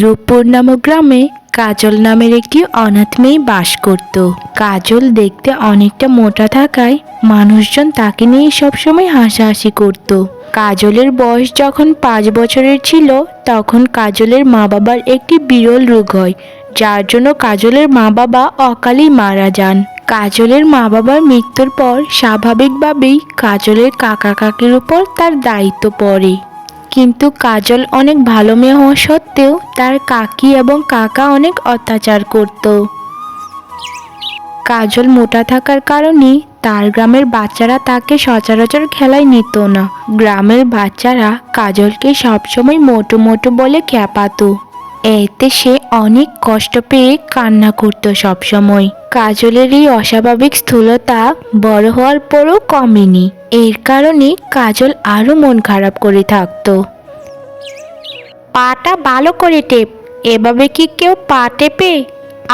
রূপপুর নামক গ্রামে কাজল নামের একটি অনাথ মেয়ে বাস করত। কাজল দেখতে অনেকটা মোটা থাকায় মানুষজন তাকে নিয়ে সবসময় হাসাহাসি করত। কাজলের বয়স যখন পাঁচ বছরের ছিল, তখন কাজলের মা বাবার একটি বিরল রোগ হয়, যার জন্য কাজলের মা বাবা অকালেই মারা যান। কাজলের মা বাবার মৃত্যুর পর স্বাভাবিকভাবেই কাজলের কাকা কাকির উপর তার দায়িত্ব পড়ে। কিন্তু কাজল অনেক ভালো মেয়ে হওয়া সত্ত্বেও তার কাকি এবং কাকা অনেক অত্যাচার করত। কাজল মোটা থাকার কারণে তার গ্রামের বাচ্চারা তাকে সচরাচর খেলায় নিত না। গ্রামের বাচ্চারা কাজলকে সবসময় মোটো মোটো বলে খ্যাপাতো। এতে সে অনেক কষ্ট পেয়ে কান্না করতো সবসময়। কাজলের এই অস্বাভাবিক স্থূলতা বড় হওয়ার পরও কমেনি। এর কারণে কাজল আরও মন খারাপ করে থাকতো। পাটা ভালো করে টেপ, এভাবে কি কেউ পা টেপে?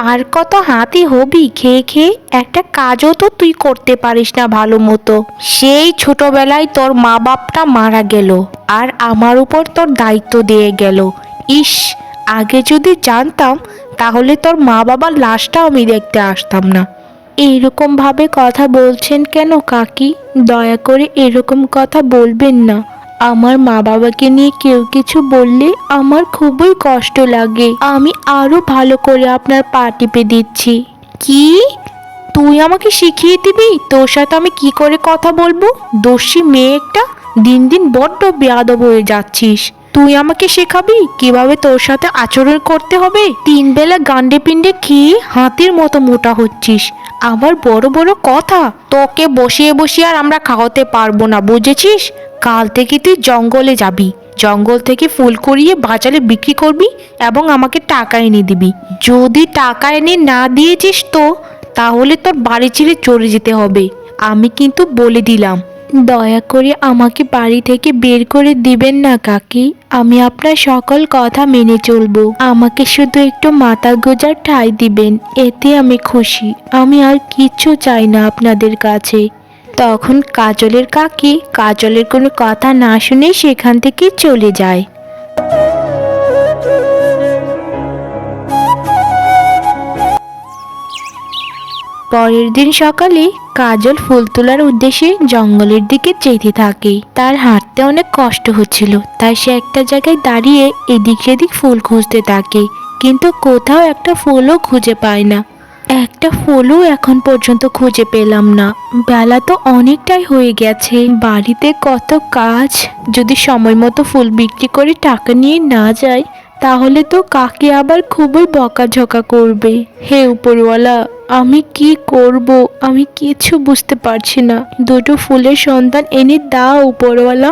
আর কত হাতি হবি? খেয়ে খেয়ে একটা কাজও তো তুই করতে পারিস না ভালো মতো। সেই ছোটবেলায় তোর মা বাপটা মারা গেল, আর আমার উপর তোর দায়িত্ব দিয়ে গেল। ইস আগে যদি জানতাম, তাহলে তোর মা বাবার লাশটাও আমি দেখতে আসতাম না। এরকম ভাবে কথা বলছেন কেন কাকি? দয়া করে এরকম কথা বলবেন না। আমার মা বাবাকে নিয়ে কেউ কিছু বললে আমার খুবই কষ্ট লাগে। আমি আরও ভালো করে আপনার পা টিপে দিচ্ছি। কি? তুই আমাকে শিখিয়ে দিবি? তোর সাথে আমি কি করে কথা বলব? দোষী মেয়ে একটা? দিন দিন বড্ড বেয়াদব হয়ে যাচ্ছিস। তুই আমাকে শেখাবি কীভাবে তোর সাথে আচরণ করতে হবে? তিন বেলা গান্ডে পিণ্ডে খেয়ে হাতির মতো মোটা হচ্ছিস। আবার বড় বড় কথা। তোকে বসিয়ে বসিয়ে আর আমরা খাওয়াতে পারব না, বুঝেছিস? কাল থেকে তুই জঙ্গলে যাবি। জঙ্গল থেকে ফুল করিয়ে বাজারে বিক্রি করবি এবং আমাকে টাকা এনে দিবি। যদি টাকা এনে না দিয়েছিস তো, তাহলে তোর বাড়ি ছেড়ে চলে যেতে হবে। আমি কিন্তু বলে দিলাম। দয়া করে আমাকে বাড়ি থেকে বের করে দিবেন না, কাকি। আমি আপনার সকল কথা মেনে চলব। আমাকে শুধু একটু মাথা গোজার ঠাই দিবেন, এতে আমি খুশি। আমি আর কিচ্ছু চাই না আপনাদের কাছে। তখন কাজলের কাকি, কাজলের কোনো কথা না শুনে সেখান থেকে চলে যায়। পরের দিন সকালে কাজল ফুল তোলার উদ্দেশ্যে জঙ্গলের দিকে যেতে থাকে। তার হাঁটতে অনেক কষ্ট হচ্ছিল, তাই সে একটা জায়গায় দাঁড়িয়ে এদিক সেদিক ফুল খুঁজতে থাকে, কিন্তু কোথাও একটা ফুলও খুঁজে পায় না। একটা ফুলও এখন পর্যন্ত খুঁজে পেলাম না। বেলা তো অনেকটাই হয়ে গেছে। বাড়িতে কত কাজ, যদি সময় মতো ফুল বিক্রি করে টাকা নিয়ে না যায়, তাহলে তো কাকে আবার খুবই বকাঝকা করবে। হে উপরওয়ালা! আমি কি করব? আমি কিছু বুঝতে পারছি না। দুটো ফুলের সন্তান এনে দাও, উপরওয়ালা।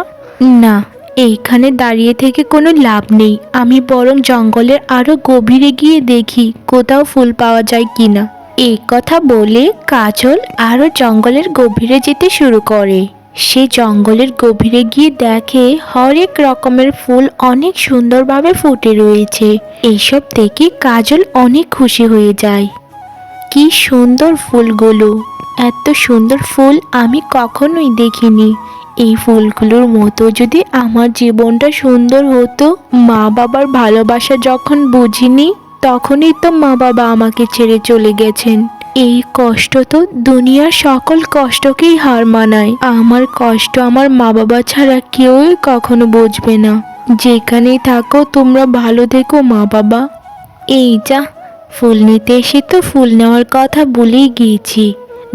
না, এইখানে দাঁড়িয়ে থেকে কোনো লাভ নেই। আমি বরং জঙ্গলের আরও গভীরে গিয়ে দেখি কোথাও ফুল পাওয়া যায় কিনা। এই কথা বলে কাজল আরও জঙ্গলের গভীরে যেতে শুরু করে। সে জঙ্গলের গভীরে গিয়ে দেখে হরেক রকমের ফুল অনেক সুন্দরভাবে ফুটে রয়েছে। এইসব দেখে কাজল অনেক খুশি হয়ে যায়। কি সুন্দর ফুলগুলো। এত সুন্দর ফুল আমি কখনোই দেখিনি। এই ফুলগুলোর মতো যদি আমার জীবনটা সুন্দর হতো, মা বাবার ভালোবাসা যখন বুঝিনি, তখনই তো মা বাবা আমাকে ছেড়ে চলে গেছেন। এই কষ্ট তো দুনিয়ার সকল কষ্টকেই হার মানায়। আমার কষ্ট আমার মা বাবা ছাড়া কেউই কখনো বুঝবে না। যেখানেই থাকো, তোমরা ভালো থেকো মা বাবা। এই যা। ফুল নিতে এসে তো ফুল নেওয়ার কথা ভুলেই গিয়েছি।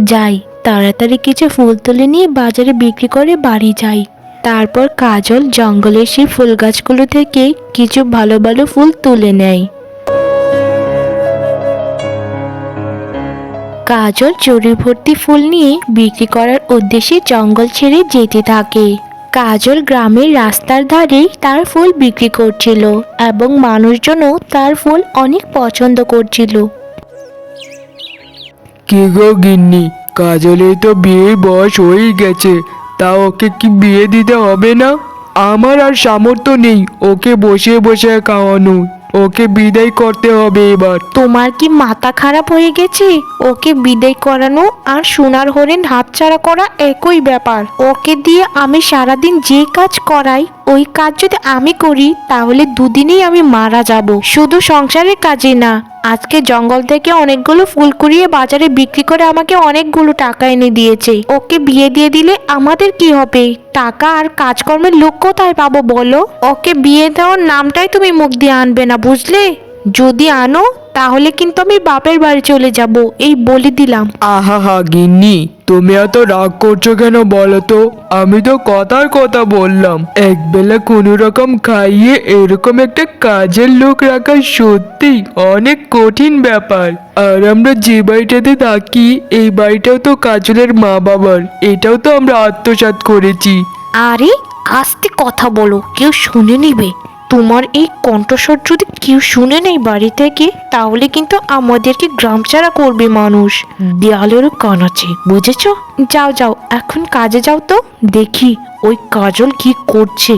যাই, তাড়াতাড়ি কিছু ফুল তুলে নিয়ে বাজারে বিক্রি করে বাড়ি যাই। তারপর কাজল জঙ্গলের সেই ফুল গাছগুলো থেকে কিছু ভালো ভালো ফুল তুলে নেয়। কাজল চুরি ভর্তি ফুল নিয়ে বিক্রি করার উদ্দেশ্যে জঙ্গল ছেড়ে যেতে থাকে। কাজল গ্রামের রাস্তার ধারেই তার ফুল বিক্রি করছিল এবং মানুষজনও তার ফুল অনেক পছন্দ করছিল। কি গো গিন্নি, কাজলের তো বিয়ে বয়স হয়ে গেছে, তা ওকে কি বিয়ে দিতে হবে না? আমার আর সামর্থ্য নেই, ওকে বসে বসে খাওয়ানো ওকে বিদায় করতে হবে এবার। তোমার কি মাথা খারাপ হয়ে গেছে? ওকে বিদায় করানো আর সোনার হরিণ হাতছাড়া করা একই ব্যাপার। ওকে দিয়ে আমি সারাদিন যে কাজ করাই, ওই কাজ যদি আমি করি, তাহলে দুদিনেই আমি মারা যাব। শুধু সংসারের কাজে না, আজকে জঙ্গল থেকে অনেকগুলো ফুল কুড়িয়ে বাজারে বিক্রি করে আমাকে অনেকগুলো টাকা এনে দিয়েছে। ওকে বিয়ে দিয়ে দিলে আমাদের কি হবে? টাকা আর কাজকর্মের লোক কোথায় পাবো বলো? ওকে বিয়ে দেওয়ার নামটাই তুমি মুখ দিয়ে আনবে না বুঝলে? যদি আনো তাহলে কিন্তু আমি বাপের বাড়ি চলে যাব এই বলে দিলাম। আহা হা গিন্নি তুমি এত রাগ করছ কেন বলো তো? আমি তো কথার কথা বললাম। একবেলা কোনো রকম খাইয়ে এরকম একটা কাজের লোক রাখা সত্যি অনেক কঠিন ব্যাপার। আর আমরা যে বাড়িটাতে থাকি এই বাড়িটাও তো কাজলের মা বাবার। এটাও তো আমরা আত্মসাৎ করেছি। আরে আস্তে কথা বলো কেউ শুনে নিবে। তোমার এই কণ্ঠস্বর যদি কেউ শুনে নেই বাড়ি থেকে, তাহলে কিন্তু আমাদেরকে গ্রাম ছাড়া করবে মানুষ। দেয়ালেরও কান আছে, বুঝেছ? যাও যাও, এখন কাজে যাও তো। দেখি ওই কাজল কি করছে।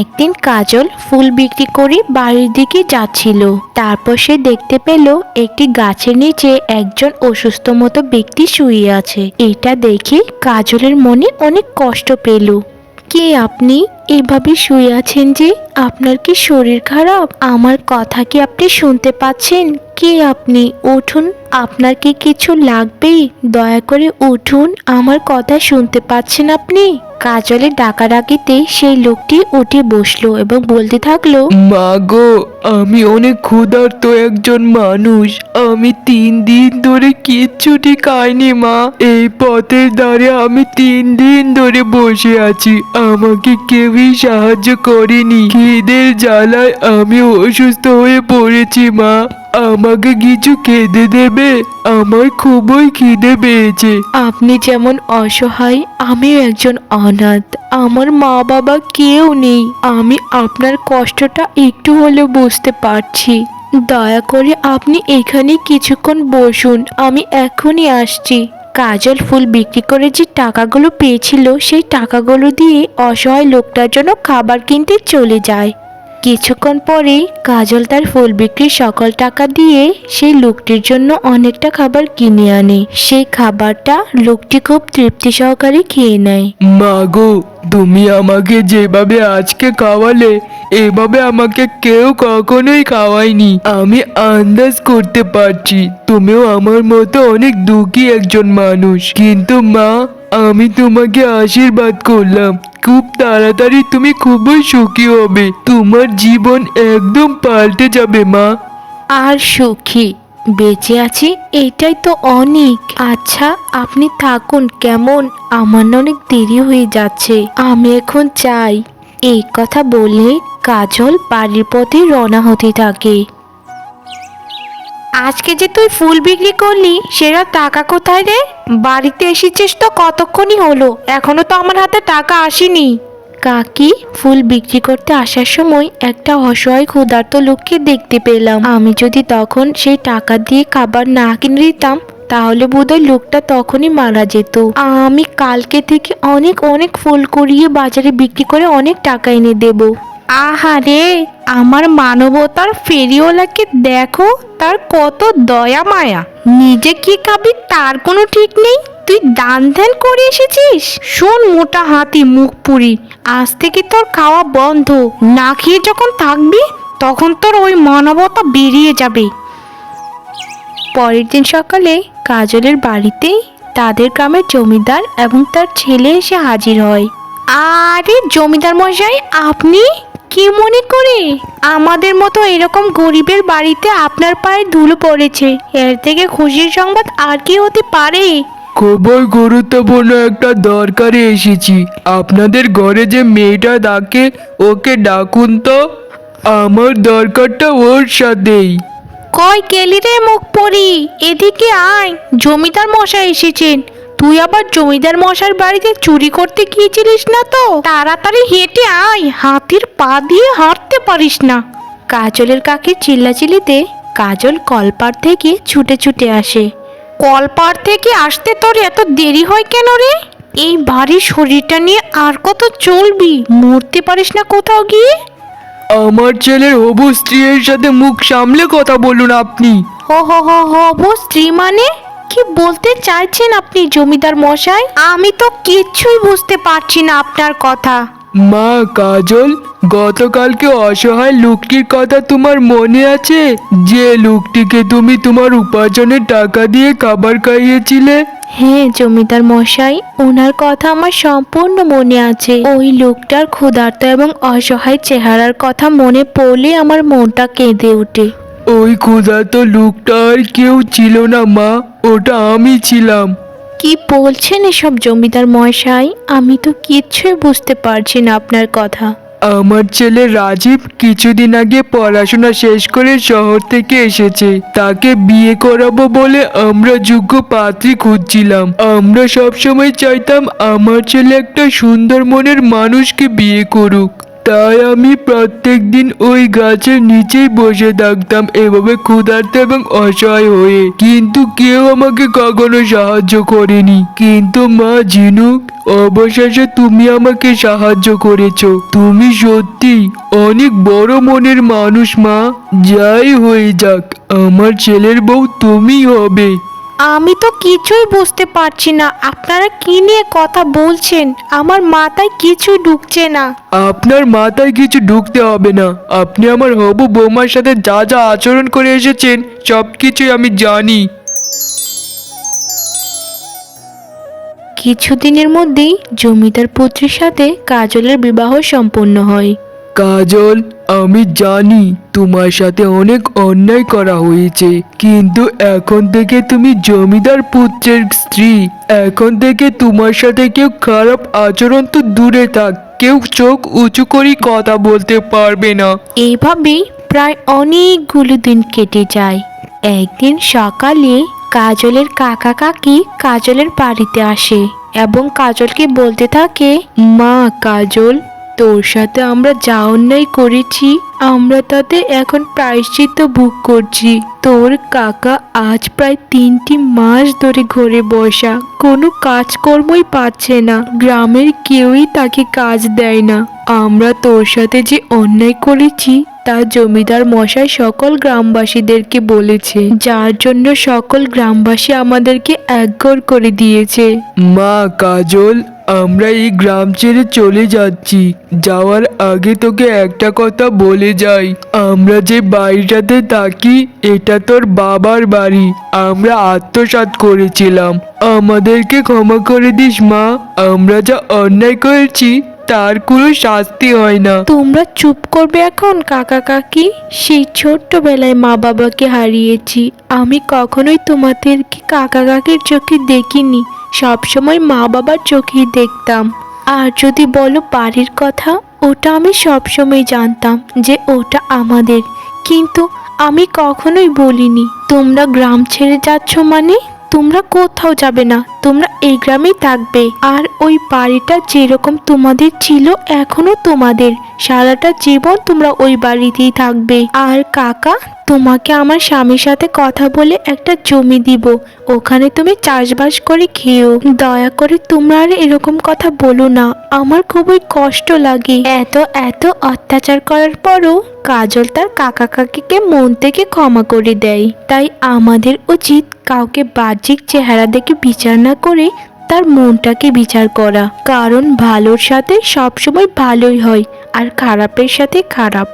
একদিন কাজল ফুল বিক্রি করে বাড়ির দিকে যাচ্ছিল। তারপর সে দেখতে পেল একটি গাছের নিচে একজন অসুস্থ মতো ব্যক্তি শুয়ে আছে। এটা দেখে কাজলের মনে অনেক কষ্ট পেল। কে আপনি? এভাবে শুয়ে আছেন যে আপনার কি শরীর খারাপ? আমার কথা কি আপনি শুনতে পাচ্ছেন? কে আপনি? উঠুন। আপনার কি কিছু লাগবে দয়া করে উঠুন, আমার কথা শুনতে পাচ্ছেন আপনি? কাজলের ডাকাডাকিতে সেই লোকটি উঠে বসল এবং বলতে থাকল, মা গো, আমি অনেক ক্ষুধার্ত একজন মানুষ। আমি তিন দিন ধরে কিচ্ছুটি খাইনি, মা। এই পথের ধারে আমি তিন দিন ধরে বসে আছি। আমাকে কেউই সাহায্য করেনি। খিদের জ্বালায় আমি অসুস্থ হয়ে পড়েছি, মা। আমাকে কিছু খেতে দেবে। আমার খুবই খিদে পেয়েছে। আপনি যেমন অসহায়, আমিও একজন অনাথ। আমার মা বাবা কেউ নেই। আমি আপনার কষ্টটা একটু হলেও বুঝতে পারছি। দয়া করে আপনি এখানে কিছুক্ষণ বসুন। আমি এখনই আসছি। কাজল ফুল বিক্রি করে যে টাকাগুলো পেয়েছিল, সেই টাকাগুলো দিয়ে অসহায় লোকটার জন্য খাবার কিনতে চলে যায়। কিছুক্ষণ পরে কাজল তার ফুল বিক্রির সকল টাকা দিয়ে সেই লোকটির জন্য অনেকটা খাবার কিনে আনে। সেই খাবারটা লোকটি খুব তৃপ্তি সহকারে খেয়ে নেয়। মাগো তুমি আমাকে যেভাবে আজকে খাওয়ালে, এভাবে আমাকে কেউ কখনোই খাওয়ায়নি। আমি আন্দাজ করতে পারছি, তুমিও আমার মতো অনেক দুঃখী একজন মানুষ। কিন্তু মা আমি তোমাকে আশীর্বাদ করলাম। খুব তাড়াতাড়ি তুমি খুবই সুখী হবে। তোমার জীবন একদম পাল্টে যাবে, মা। আর সুখী? বেঁচে আছি? এটাই তো অনেক। আচ্ছা আপনি থাকুন, কেমন? আমার অনেক দেরি হয়ে যাচ্ছে। আমি এখন চাই। এই কথা বলে কাজল বাড়ির পথে রওনা হতে থাকে। আজকে যে তুই ফুল বিক্রি করলি, সেটা টাকা কোথায় রে? বাড়িতে এসেছিস তো কতক্ষণই হলো? এখনও তো আমার হাতে টাকা আসেনি। কাকি, ফুল বিক্রি করতে আসার সময় একটা অসহায় ক্ষুধার্ত লোককে দেখতে পেলাম। আমি যদি তখন সেই টাকা দিয়ে খাবার না কিনে দিতাম, তাহলে বোধহয় লোকটা তখনই মারা যেত। আমি কালকে থেকে অনেক অনেক ফুল করিয়ে বাজারে বিক্রি করে অনেক টাকা এনে দেব। আহারে, আমার মানবতার ফেরিওয়ালাকে দেখো। তার কত দয়া মায়া। নিজে কি খাবি তার কোনো ঠিক নেই? তুই দান ধ্যান করে এসেছিস? শোন মোটা হাতি মুখ পুরি আজ থেকে তোর খাওয়া বন্ধ। না খেয়ে যখন থাকবি, তখন তোর ওই মানবতা বেরিয়ে যাবে। পরের দিন সকালে কাজলের বাড়িতেই তাদের গ্রামের জমিদার এবং তার ছেলে এসে হাজির হয়। আরে জমিদার মশাই, আপনি? কি মনে করে? আমাদের মতো এরকম গরিবের বাড়িতে আপনার পায়ে ধুলো পড়েছে। এর থেকে খুশির সংবাদ আর কি হতে পারে? খুবই গুরুত্বপূর্ণ একটা দরকারে এসেছি। আপনাদের ঘরে যে মেয়েটা ডাকে ওকে ডাকুন তো। আমার দরকারটা ওর সাথেই। কয় গেলি রে মুখ পড়ি? এদিকে আয়। জমিদার মশাই এসেছেন। তুই আবার জমিদার মশার বাড়িতে চুরি করতে গিয়েছিলিস না তো? তাড়াতাড়ি হেঁটে আয় হাতির পা দিয়ে হাঁটতে পারিস না। কাজলের কাকে চিল্লাচিল্লিতে কাজল কলপার থেকে ছুটে ছুটে আসে। কলপার থেকে আসতে তোর এত দেরি হয় কেন রে? এই বাড়ির শরীরটা নিয়ে আর কত চলবি? মরতে পারিস না কোথাও গিয়ে? আমার ছেলের হবু স্ত্রীর সাথে মুখ সামলে কথা বলুন আপনি। হো হো হো হো বো স্ত্রী মানে? কি বলতে চাইছেন আপনি জমিদার মশাই? আমি তো কিচ্ছুই বুঝতে পারছি না আপনার কথা। মা কাজল গতকালকে অসহায় লোকটির কথা তোমার মনে আছে? যে লোকটিকে তুমি তোমার উপার্জনের টাকা দিয়ে খাবার খাইয়েছিলে? হ্যাঁ জমিদার মশাই ওনার কথা আমার সম্পূর্ণ মনে আছে। ওই লোকটার ক্ষুধার্ত এবং অসহায় চেহারার কথা মনে পড়লে আমার মনটা কেঁদে ওঠে। ওই ক্ষুধার্ত লোকটা আর কেউ ছিল না মা। ওটা আমি ছিলাম। কি বলছেন এসব জমিদার মশাই আমি তো কিচ্ছুই বুঝতে পারছি না আপনার কথা। আমার ছেলে রাজীব কিছুদিন আগে পড়াশোনা শেষ করে শহর থেকে এসেছে। তাকে বিয়ে করাবো বলে আমরা যোগ্য পাত্রী খুঁজছিলাম। আমরা সবসময় চাইতাম আমার ছেলে একটা সুন্দর মনের মানুষকে বিয়ে করুক। তাই আমি প্রত্যেকদিন ওই গাছের নিচেই বসে থাকতাম এভাবে ক্ষুধার্ত এবং অসহায় হয়ে। কিন্তু কেউ আমাকে কখনো সাহায্য করেনি। কিন্তু মা ঝিনুক অবশেষে তুমি আমাকে সাহায্য করেছ। তুমি সত্যি অনেক বড় মনের মানুষ মা। যাই হয়ে যাক, আমার ছেলের বউ তুমি হবে। আমি তো কিছুই বুঝতে পারছি না। আপনারা কি নিয়ে কথা বলছেন? আমার মাথায় কিছু ঢুকছে না। আপনার মাথায় কিছু ঢুকতে হবে না। আপনি আমার হবু বৌমার সাথে যা যা আচরণ করে এসেছেন সব কিছুই আমি জানি। কিছুদিনের মধ্যেই জমিদার পুত্রের সাথে কাজলের বিবাহ সম্পন্ন হয়। কাজল, আমি জানি তোমার সাথে অনেক অন্যায় করা হয়েছে, কিন্তু এখন থেকে তুমি জমিদার পুত্রের স্ত্রী। এখন থেকে তোমার সাথে কেউ খারাপ আচরণ তো দূরে থাক, কেউ চোখ উঁচু করে কথা বলতে পারবে না। এইভাবেই প্রায় অনেকগুলো দিন কেটে যায়। একদিন সকালে কাজলের কাকা কাকি কাজলের বাড়িতে আসে এবং কাজলকে বলতে থাকে, মা কাজল তোর সাথে আমরা যা অন্যায় করেছি, আমরা তাতে এখন প্রায়শ্চিত্ত বুক করছি। তোর কাকা আজ প্রায় তিনটি মাস ধরে ঘরে বসা, কোনো কাজকর্মই পাচ্ছে না। গ্রামের কেউই তাকে কাজ দেয় না। আমরা তোর সাথে যে অন্যায় করেছি, তা জমিদার মশাই সকল গ্রামবাসীদেরকে বলেছে। যার জন্য সকল গ্রামবাসী আমাদেরকে একঘর করে দিয়েছে। মা কাজল আমরা এই গ্রাম ছেড়ে চলে যাচ্ছি। যাওয়ার আগে তোকে একটা কথা বলে যাই। আমরা যে বাড়িটাতে থাকি, এটা তোর বাবার বাড়ি। আমরা আত্মসাত করেছিলাম। আমাদেরকে ক্ষমা করে দিস, মা। আমরা যা অন্যায় করেছি তার কোনো শাস্তি হয় না। তোমরা চুপ করবে এখন, কাকা কাকি? সেই ছোট্টবেলায় মা বাবাকে হারিয়েছি। আমি কখনোই তোমাদেরকে কাকা কাকির চোখে দেখিনি। সবসময় মা বাবার চোখেই দেখতাম। আর যদি বলো বাড়ির কথা, ওটা আমি সবসময় জানতাম যে ওটা আমাদের। কিন্তু আমি কখনোই বলিনি। তোমরা গ্রাম ছেড়ে যাচ্ছ মানে? তোমরা কোথাও যাবে না, তোমরা এই গ্রামেই থাকবে। আর ওই বাড়িটা যেরকম তোমাদের ছিল, এখনও তোমাদের। সারাটা জীবন তোমরা ওই বাড়িতেই থাকবে। আর কাকা তোমাকে আমার স্বামীর সাথে কথা বলে একটা জমি দিব। ওখানে তুমি চাষবাস করে খেও। দয়া করে তোমরা আর এরকম কথা বলো না। আমার খুবই কষ্ট লাগে। এত এত অত্যাচার করার পরও কাজল তার কাকা কাকিকে মন থেকে ক্ষমা করে দেয়। তাই আমাদের উচিত কাউকে বাহ্যিক চেহারা দেখে বিচার না করে তার মনটাকে বিচার করা। কারণ ভালোর সাথে সবসময় ভালোই হয় আর খারাপের সাথে খারাপ।